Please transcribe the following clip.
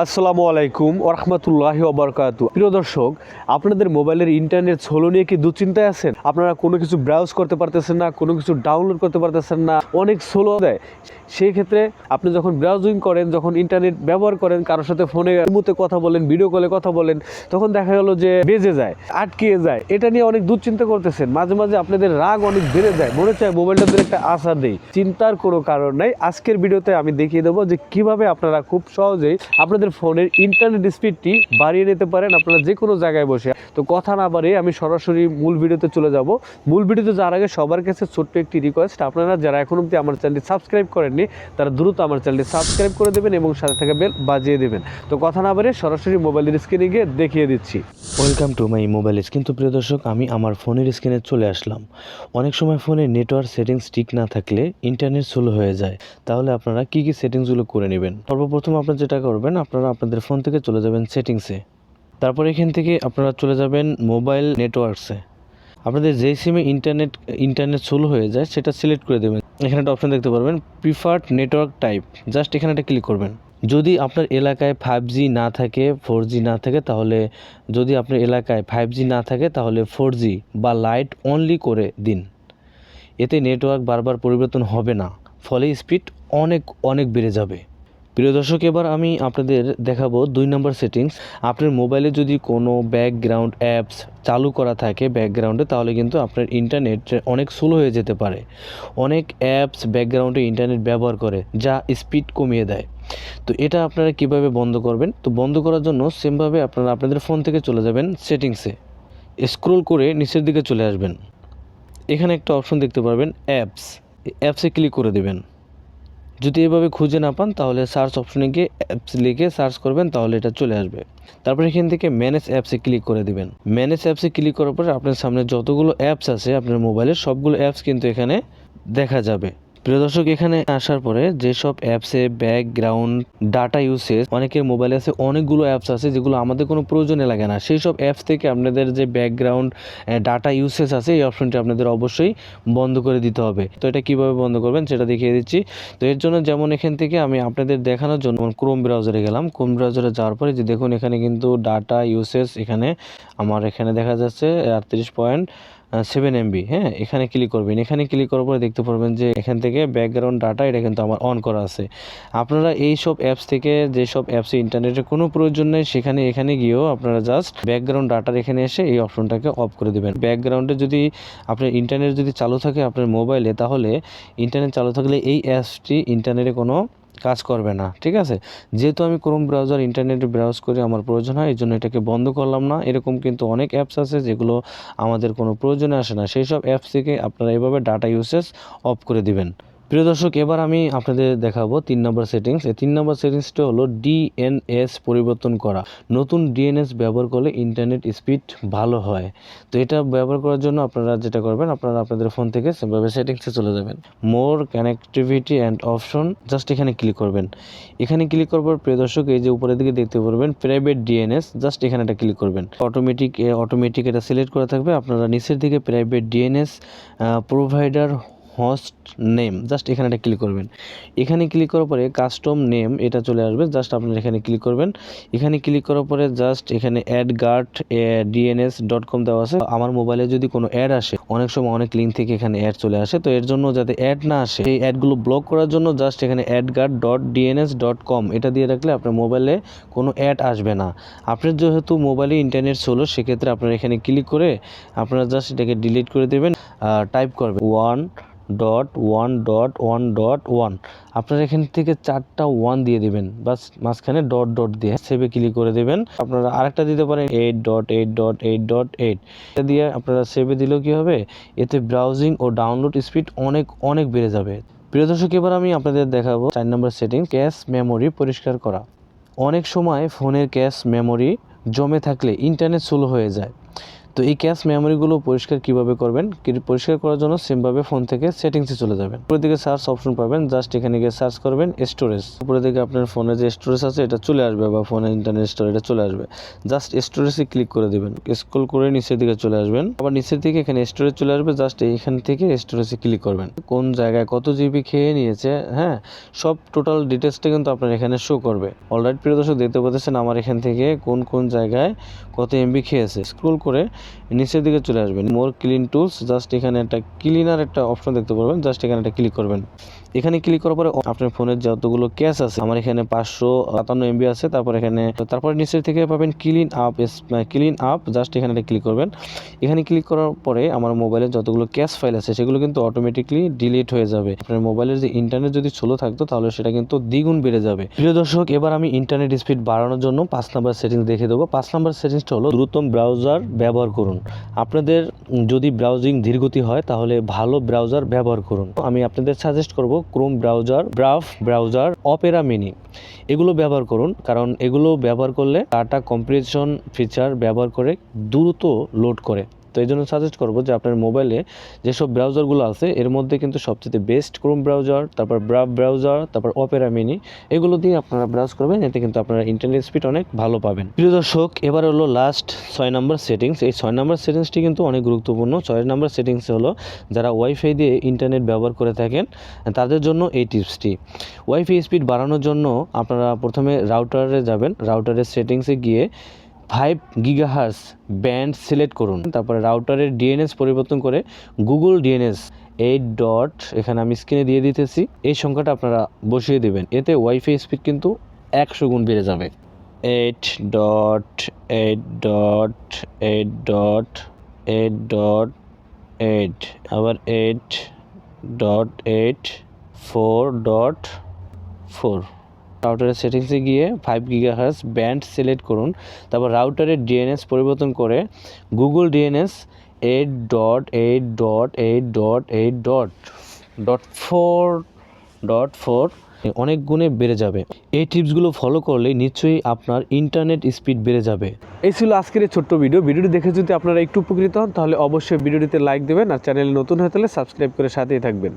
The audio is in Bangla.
আসসালামু আলাইকুম ওরহমতুল্লাহ ওবরকাত প্রিয় দর্শক, আপনাদের মোবাইলের ইন্টারনেট স্লো নিয়ে কি দুশ্চিন্তায় আছেন? আপনারা কোনো কিছু ব্রাউজ করতে পারতেছেন না, কোনো কিছু ডাউনলোড করতে পারতেছেন না, অনেক স্লো দেয়। সেই ক্ষেত্রে আপনি যখন ব্রাউজিং করেন, যখন ইন্টারনেট ব্যবহার করেন, কারোর সাথে ফোনে মুহূর্তে কথা বলেন ভিডিও কলে কথা বলেন, তখন দেখা গেল যে বেজে যায়, আটকিয়ে যায়। এটা নিয়ে অনেক দুশ্চিন্তা করতেছেন। মাঝে মাঝে আপনাদের রাগ অনেক বেড়ে যায়। মনে চায় মোবাইলটা একটা আশা দেই চিন্তার কোনো কারণ নাই। আজকের ভিডিওতে আমি দেখিয়ে দেবো যে কীভাবে আপনারা খুব সহজেই আপনাদের ফোনের ইন্টারনেট স্পিডটি বাড়িয়ে নিতে পারেন আপনারা যে কোনো জায়গায় বসে। তো কথা না বাড়িয়ে আমি সরাসরি মূল ভিডিওতে চলে যাব। মূল ভিডিওতে যাওয়ার আগে সবার কাছে ছোট্ট একটি রিকোয়েস্ট আপনারা যারা এখন অব্দি আমার চ্যানেলটি সাবস্ক্রাইব করেননি, তারা দ্রুত আমার চ্যানেলটি সাবস্ক্রাইব করে দেবেন এবং সাথে থাকা বেল বাজিয়ে দেবেন। তো কথা না বাড়িয়ে সরাসরি মোবাইলের স্ক্রিনে গিয়ে দেখিয়ে দিচ্ছি। ওয়েলকাম টু মাই মোবাইল কিন্তু প্রিয় দর্শক, আমি আমার ফোনের স্ক্রিনে চলে আসলাম। অনেক সময় ফোনে নেটওয়ার্ক সেটিংস ঠিক না থাকলে ইন্টারনেট স্লো হয়ে যায়। তাহলে আপনারা কী কী সেটিংসগুলো করে নেবেন? সর্বপ্রথম আপনারা যেটা করবেন আপনারা আপনাদের ফোন থেকে চলে যাবেন সেটিংসে। তারপর এখান থেকে আপনারা চলে যাবেন মোবাইল নেটওয়ার্কসে। আপনাদের যেই সিমে ইন্টারনেট ইন্টারনেট স্লো হয়ে যায়, সেটা সিলেক্ট করে দেবেন। এখানে একটা অপশন দেখতে পারবেন প্রিফার্ড নেটওয়ার্ক টাইপ জাস্ট এখানে একটা ক্লিক করবেন। যদি আপনার এলাকায় ফাইভ জি না থাকে ফোর জি না থাকে, তাহলে যদি আপনার এলাকায় ফাইভ জি না থাকে, তাহলে ফোর জি বা লাইট অনলি করে দিন। এতে নেটওয়ার্ক বারবার পরিবর্তন হবে না। ফলে স্পিড অনেক অনেক বেড়ে যাবে। প্রিয় দর্শক, এবার আমি আপনাদের দেখাবো দুই নম্বর সেটিংস আপনার মোবাইলে যদি কোনো ব্যাকগ্রাউন্ড অ্যাপস চালু করা থাকে ব্যাকগ্রাউন্ডে তাহলে কিন্তু আপনার ইন্টারনেট অনেক স্লো হয়ে যেতে পারে। অনেক অ্যাপস ব্যাকগ্রাউন্ডে ইন্টারনেট ব্যবহার করে, যা স্পিড কমিয়ে দেয়। তো এটা আপনারা কীভাবে বন্ধ করবেন? তো বন্ধ করার জন্য সেমভাবে আপনারা আপনাদের ফোন থেকে চলে যাবেন সেটিংসে স্ক্রোল করে নিচের দিকে চলে আসবেন। এখানে একটা অপশন দেখতে পারবেন অ্যাপস অ্যাপসে ক্লিক করে দেবেন। যদি এভাবে খুঁজে না পান, তাহলে সার্চ অপশনে গিয়ে অ্যাপস লিখে সার্চ করবেন, তাহলে এটা চলে আসবে। তারপর এখান থেকে ম্যানেজ অ্যাপসে ক্লিক করে দিবেন। ম্যানেজ অ্যাপসে ক্লিক করার পরে আপনার সামনে যতগুলো অ্যাপস আছে, আপনার মোবাইলের সবগুলো অ্যাপস কিন্তু এখানে দেখা যাবে। প্রিয় দর্শক, এখানে আসার পরে যেসব অ্যাপসে ব্যাকগ্রাউন্ড ডাটা ইউসেজ অনেকের মোবাইলে আছে, অনেকগুলো অ্যাপস আছে যেগুলো আমাদের কোনো প্রয়োজনে লাগে না। সেই সব অ্যাপস থেকে আপনাদের যে ব্যাকগ্রাউন্ড ডাটা ইউসেজ আছে, এই অপশনটি আপনাদের অবশ্যই বন্ধ করে দিতে হবে। তো এটা কীভাবে বন্ধ করবেন সেটা দেখিয়ে দিচ্ছি। তো এর জন্য যেমন এখান থেকে আমি আপনাদের দেখানোর জন্য ক্রোম ব্রাউজারে গেলাম। ক্রোম ব্রাউজারে যাওয়ার পরে যে দেখুন, এখানে কিন্তু ডাটা ইউসেজ এখানে, আমার এখানে দেখা যাচ্ছে আটত্রিশ পয়েন্ট সেভেন এমবি হ্যাঁ? এখানে ক্লিক করবেন। এখানে ক্লিক করার পরে দেখতে পারবেন যে এখান থেকে ব্যাকগ্রাউন্ড ডাটা এটা কিন্তু আমার অন করা আছে। আপনারা এই সব অ্যাপস থেকে যেসব অ্যাপসে ইন্টারনেটের কোনো প্রয়োজন নেই, সেখানে, এখানে গিয়েও আপনারা জাস্ট ব্যাকগ্রাউন্ড ডাটার এখানে এসে এই অপশনটাকে অফ করে দেবেন। ব্যাকগ্রাউন্ডে যদি আপনার ইন্টারনেট যদি চালু থাকে আপনার মোবাইলে তাহলে ইন্টারনেট চালু থাকলে এই অ্যাপসটি ইন্টারনেটে কোনো কাজ করবে না, ঠিক আছে? যেহেতু আমি ক্রোম ব্রাউজার ইন্টারনেটে ব্রাউজ করে আমার প্রয়োজন হয় এই জন্য এটাকে বন্ধ করলাম না। এরকম কিন্তু অনেক অ্যাপস আছে যেগুলো আমাদের কোনো প্রয়োজনে আসে না। সেই সব অ্যাপস থেকে আপনারা এভাবে ডাটা ইউসেজ অফ করে দিবেন। প্রিয় দর্শক, এবার আমি আপনাদের দেখাবো তিন নম্বর সেটিংস এই তিন নম্বর সেটিংসটা হলো ডিএনএস পরিবর্তন করা। নতুন ডিএনএস ব্যবহার করলে ইন্টারনেট স্পিড ভালো হয়। তো এটা ব্যবহার করার জন্য আপনারা যেটা করবেন, আপনারা আপনাদের ফোন থেকে সেভাবে সেটিংসে চলে যাবেন। More connectivity and option just এখানে ক্লিক করবেন। এখানে ক্লিক করবার প্রিয় দর্শক, এই যে উপরের দিকে দেখতে পারবেন প্রাইভেট ডিএনএস জাস্ট এখানে একটা ক্লিক করবেন। অটোমেটিক অটোমেটিক এটা সিলেক্ট করা থাকবে। আপনারা নিচের দিকে private DNS provider host name just এখানে একটা ক্লিক করবেন। এখানে ক্লিক করার পরে কাস্টম নেম এটা চলে আসবে জাস্ট আপনারা এখানে ক্লিক করবেন। এখানে ক্লিক করার পরে জাস্ট এখানে AdGuard DNS dot com দেওয়া আছে। আমার মোবাইলে যদি কোনো অ্যাড আসে, অনেক সময় অনেক লিঙ্ক থেকে এখানে অ্যাড চলে আসে। তো এর জন্য যাতে অ্যাড না আসে, এই অ্যাডগুলো ব্লক করার জন্য জাস্ট এখানে AdGuard dot DNS dot com এটা দিয়ে রাখলে আপনার মোবাইলে কোনো অ্যাড আসবে না। আপনার যেহেতু মোবাইলে ইন্টারনেট চলো সেক্ষেত্রে আপনারা এখানে ক্লিক করে আপনারা জাস্ট এটাকে ডিলিট করে দেবেন টাইপ করবেন। One dot one dot one dot one আপনারা এখান থেকে চারটা ওয়ান দিয়ে দেবেন। বাস মাঝখানে ডট ডট দিয়ে সেভে ক্লিক করে দেবেন। আপনারা আরেকটা দিতে পারেন eight dot eight dot eight dot eight এটা দিয়ে আপনারা সেভে দিলেও কী হবে? এতে ব্রাউজিং ও ডাউনলোড স্পিড অনেক অনেক বেড়ে যাবে। প্রিয় দর্শক, এবার আমি আপনাদের দেখাবো চার নম্বর সেটিং ক্যাশ মেমোরি পরিষ্কার করা। অনেক সময় ফোনের ক্যাশ মেমোরি জমে থাকলে ইন্টারনেট স্লো হয়ে যায়। তো এই ক্যাশ মেমোরিগুলো পরিষ্কার কীভাবে করবেন? পরিষ্কার করার জন্য সেমভাবে ফোন থেকে সেটিংসে চলে যাবেন। উপরের দিকে সার্চ অপশন পাবেন জাস্ট এখানে গিয়ে সার্চ করবেন স্টোরেজ উপরের দিকে আপনার ফোনে যে স্টোরেজ আছে, এটা চলে আসবে বা ফোনে ইন্টারনেট স্টোর এটা চলে আসবে। জাস্ট স্টোরেজে ক্লিক করে দেবেন। স্ক্রল করে নিচের দিকে চলে আসবেন। আবার নিচের দিকে এখানে স্টোরেজ চলে আসবে জাস্ট এখান থেকে স্টোরেজে ক্লিক করবেন। কোন জায়গায় কত জিবি খেয়ে নিয়েছে হ্যাঁ? সব টোটাল ডিটেলসটা কিন্তু আপনার এখানে শো করবে। অলরাইট প্রিয় দর্শক, দেখতে পাচ্ছেন আমার এখান থেকে কোন কোন জায়গায় কত এমবি খেয়েছে। স্ক্রল করে নিচের দিকে চলে আসবেন। মোর ক্লিন টুলস জাস্ট এখানে একটা ক্লিনার একটা অপশন দেখতে পারবেন জাস্ট এখানে একটা ক্লিক করবেন। এখানে ক্লিক করার পরে আপনার ফোনের যতগুলো ক্যাশ আছে, আমার এখানে পাঁচশো সাতান্ন এমবি আছে। তারপর এখানে, তারপরে নিচের থেকে পাবেন clean up clean up just এখানে ক্লিক করবেন। এখানে ক্লিক করার পরে আমার মোবাইলে যতগুলো ক্যাশ ফাইল আছে, সেগুলো কিন্তু অটোমেটিকলি ডিলিট হয়ে যাবে। আপনার মোবাইলের যে ইন্টারনেট যদি স্লো থাকতো, তাহলে সেটা কিন্তু দ্বিগুণ বেড়ে যাবে। প্রিয় দর্শক, এবার আমি ইন্টারনেট স্পিড বাড়ানোর জন্য পাঁচ নাম্বার সেটিংস দেখে দেবো। পাঁচ নাম্বার সেটিংসটা হলো, দ্রুততম ব্রাউজার ব্যবহার করুন। আপনাদের যদি ব্রাউজিং ধীরগতি হয়, তাহলে ভালো ব্রাউজার ব্যবহার করুন। আমি আপনাদের সাজেস্ট করব Chrome browser Brave browser Opera Mini এগুলো ব্যবহার করুন, কারণ এগুলো ব্যবহার করলে ডাটা কম্পিটিশন ফিচার ব্যবহার করে দ্রুত লোড করে। তো এই জন্য সাজেস্ট করব যে আপনার মোবাইলে যেসব ব্রাউজারগুলো আছে, এর মধ্যে কিন্তু সবচেয়ে বেস্ট ক্রোম ব্রাউজার তারপর ব্রাভ ব্রাউজার তারপর অপেরা মিনি এগুলো দিয়ে আপনারা ব্রাউজ করবেন, এতে কিন্তু আপনারা ইন্টারনেট স্পিড অনেক ভালো পাবেন। প্রিয় দর্শক, এবার হলো লাস্ট ছয় নম্বর সেটিংস এই ছয় নম্বর সেটিংসটি কিন্তু অনেক গুরুত্বপূর্ণ। ছয় নম্বর সেটিংস হলো যারা ওয়াইফাই দিয়ে ইন্টারনেট ব্যবহার করে থাকেন, তাদের জন্য এই টিপসটি ওয়াইফাই স্পিড বাড়ানোর জন্য আপনারা প্রথমে রাউটারে যাবেন রাউটারের সেটিংসে গিয়ে ফাইভ গিগাহার্স ব্যান্ড সিলেক্ট করুন। তারপরে রাউটারের ডিএনএস পরিবর্তন করে গুগল ডিএনএস এইট ডট এখানে আমি স্ক্রিনে দিয়ে দিতেছি। এই সংখ্যাটা আপনারা বসিয়ে দেবেন। এতে ওয়াইফাই স্পিড কিন্তু একশো গুণ বেড়ে যাবে। Eight dot eight dot eight dot eight dot, eight. আবার eight dot, eight, four dot, four. রাউটারের সেটিংসে গিয়ে ফাইভ গিগাহার্স ব্যান্ড সিলেক্ট করুন। তারপর রাউটারের ডিএনএস পরিবর্তন করে Google DNS eight dot eight dot eight dot eight dot dot four dot four অনেক গুণে বেড়ে যাবে। এই টিপসগুলো ফলো করলে নিশ্চয়ই আপনার ইন্টারনেট স্পিড বেড়ে যাবে। এই ছিল আজকের ছোট্ট ভিডিও ভিডিওটি দেখে যদি আপনারা একটু উপকৃত হন, তাহলে অবশ্যই ভিডিওটিতে লাইক দেবেন আর চ্যানেলে নতুন হয়ে থাকলে সাবস্ক্রাইব করে সাথেই থাকবেন।